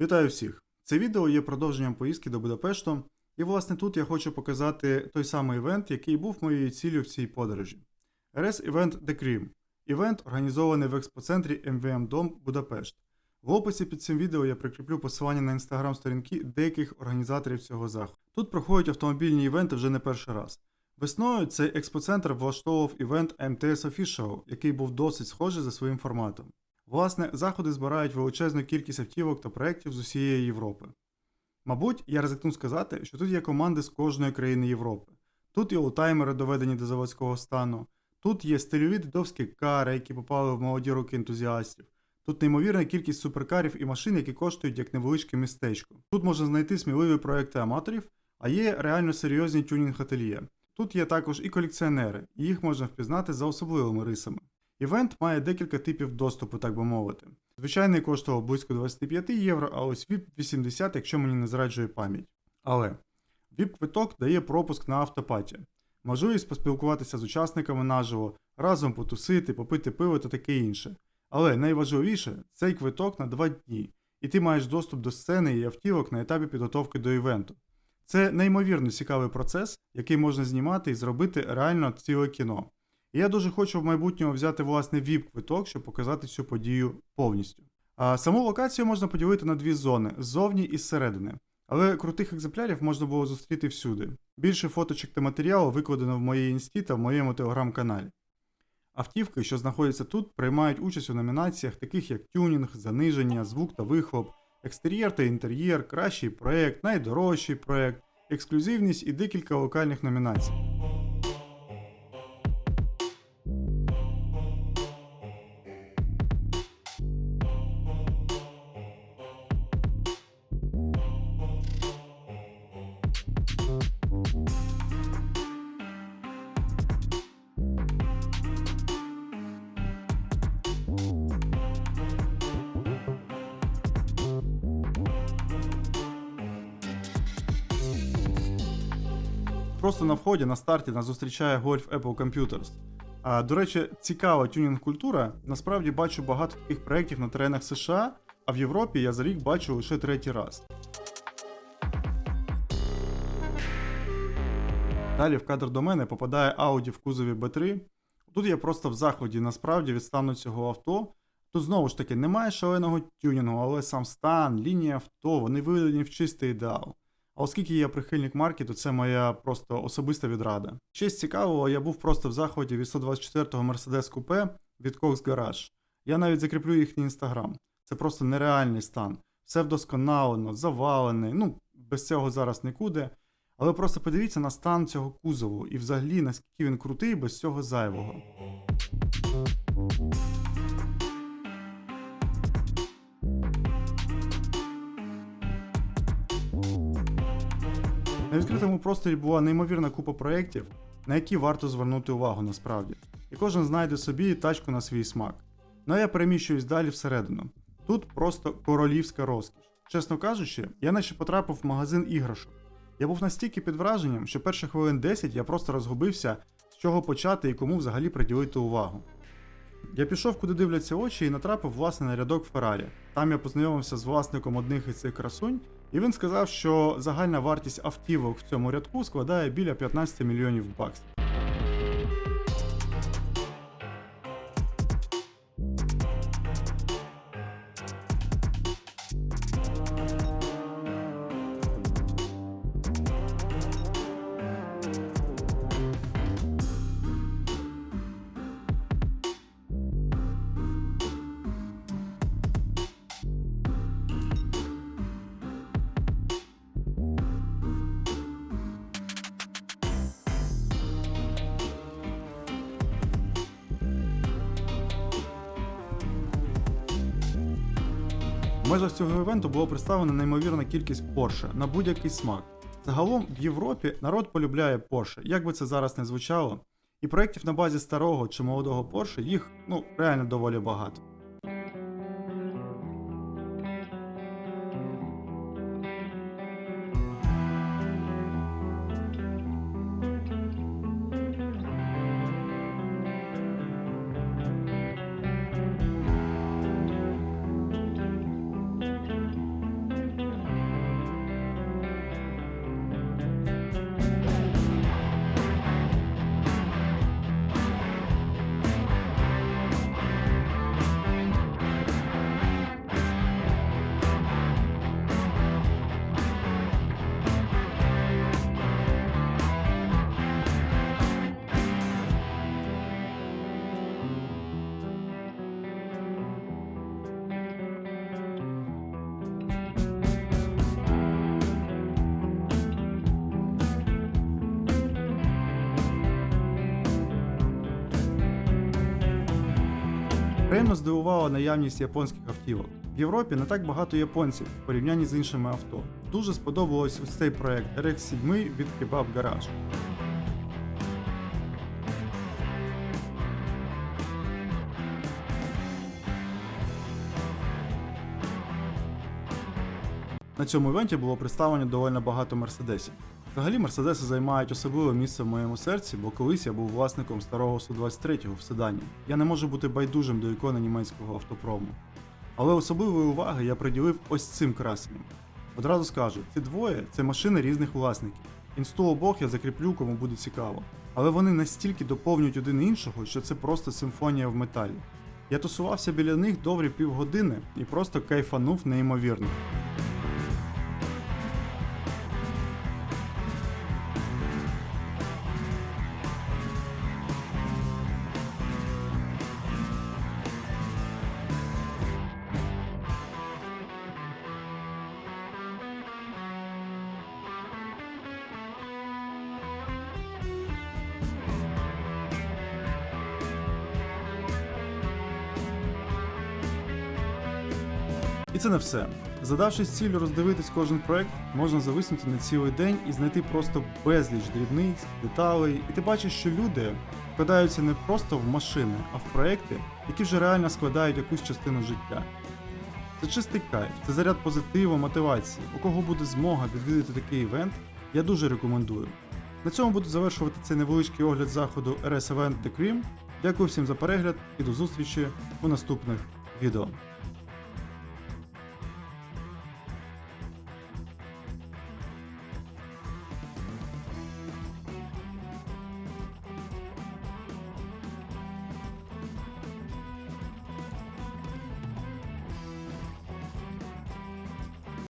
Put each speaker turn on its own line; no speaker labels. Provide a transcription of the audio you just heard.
Вітаю всіх! Це відео є продовженням поїздки до Будапешту, і власне тут я хочу показати той самий івент, який був моєю ціллю в цій подорожі. RS Event The Cream. Івент організований в експоцентрі MVM Дом Будапешт. В описі під цим відео я прикріплю посилання на інстаграм-сторінки деяких організаторів цього заходу. Тут проходять автомобільні івенти вже не перший раз. Весною цей експоцентр влаштовував івент MTS Official, який був досить схожий за своїм форматом. Власне, заходи збирають величезну кількість автівок та проєктів з усієї Європи. Мабуть, я ризикну сказати, що тут є команди з кожної країни Європи. Тут є олтаймери, доведені до заводського стану, тут є стильові дедовські кари, які попали в молоді руки ентузіастів. Тут неймовірна кількість суперкарів і машин, які коштують як невеличке містечко. Тут можна знайти сміливі проекти аматорів, а є реально серйозні тюнінг-ательє. Тут є також і колекціонери, і їх можна впізнати за особливими рисами. Івент має декілька типів доступу, так би мовити. Звичайний коштував близько 25 євро, а ось VIP 80, якщо мені не зраджує пам'ять. Але VIP-квиток дає пропуск на автопаті, можливість поспілкуватися з учасниками наживо, разом потусити, попити пиво та таке інше. Але найважливіше цей квиток на 2 дні, і ти маєш доступ до сцени і автівок на етапі підготовки до івенту. Це неймовірно цікавий процес, який можна знімати і зробити реально ціле кіно. І я дуже хочу в майбутньому взяти власне VIP-квиток, щоб показати цю подію повністю. А саму локацію можна поділити на дві зони ззовні і зсередини. Але крутих екземплярів можна було зустріти всюди. Більше фоточок та матеріалу викладено в моїй інсті та в моєму телеграм-каналі. Автівки, що знаходяться тут, приймають участь у номінаціях, таких як тюнінг, заниження, звук та вихлоп, екстер'єр та інтер'єр, кращий проект, найдорожчий проект, ексклюзивність і декілька локальних номінацій. Просто на вході на старті нас зустрічає Golf Apple Computers. А, до речі, цікава тюнінг-культура. Насправді бачу багато таких проєктів на теренах США, а в Європі я за рік бачу лише третій раз. Далі в кадр до мене попадає Audi в кузові B3. Тут я просто в заході насправді від стану цього авто. Тут знову ж таки немає шаленого тюнінгу, але сам стан, лінія авто, вони виведені в чистий ідеал. Оскільки я прихильник марки, то це моя просто особиста відрада. З цікавого, я був просто в заході від 124-го Mercedes Coupe від Cox Garage. Я навіть закріплю їхній інстаграм. Це просто нереальний стан. Все вдосконалено, завалений. Ну, без цього зараз нікуди. Але просто подивіться на стан цього кузову і взагалі наскільки він крутий без цього зайвого. На відкритому просторі була неймовірна купа проєктів, на які варто звернути увагу насправді. І кожен знайде собі тачку на свій смак. Ну а я переміщуюсь далі всередину. Тут просто королівська розкіш. Чесно кажучи, я наче потрапив в магазин іграшок. Я був настільки під враженням, що перші хвилин 10 я просто розгубився, з чого почати і кому взагалі приділити увагу. Я пішов, куди дивляться очі, і натрапив власне на рядок Феррарі. Там я познайомився з власником одних із цих красунь, і він сказав, що загальна вартість автівок в цьому рядку складає біля 15 мільйонів баксів. В межах цього івенту було представлено неймовірна кількість Porsche на будь-який смак. Загалом в Європі народ полюбляє Porsche, як би це зараз не звучало. І проєктів на базі старого чи молодого Porsche їх ну реально доволі багато. Приємно здивувала наявність японських автівок. В Європі не так багато японців в порівнянні з іншими авто. Дуже сподобалось ось цей проект RX-7 від Kebab Garage. На цьому івенті було представлено доволі багато мерседесів. Взагалі, мерседеси займають особливе місце в моєму серці, бо колись я був власником старого Су-23 в седані. Я не можу бути байдужим до ікони німецького автопрому. Але особливої уваги я приділив ось цим красенням. Одразу скажу, ці двоє це машини різних власників. Інсту обох я закріплю, кому буде цікаво. Але вони настільки доповнюють один іншого, що це просто симфонія в металі. Я тусувався біля них добрі півгодини і просто кайфанув неймовірно. Це не все. Задавшись ціллю роздивитись кожен проект, можна зависнути на цілий день і знайти просто безліч дрібниць, деталей, і ти бачиш, що люди вкладаються не просто в машини, а в проекти, які вже реально складають якусь частину життя. Це чистий кайф, це заряд позитиву, мотивації. У кого буде змога відвідати такий івент, я дуже рекомендую. На цьому буду завершувати цей невеличкий огляд заходу RS Event The Cream. Дякую всім за перегляд і до зустрічі у наступних відео.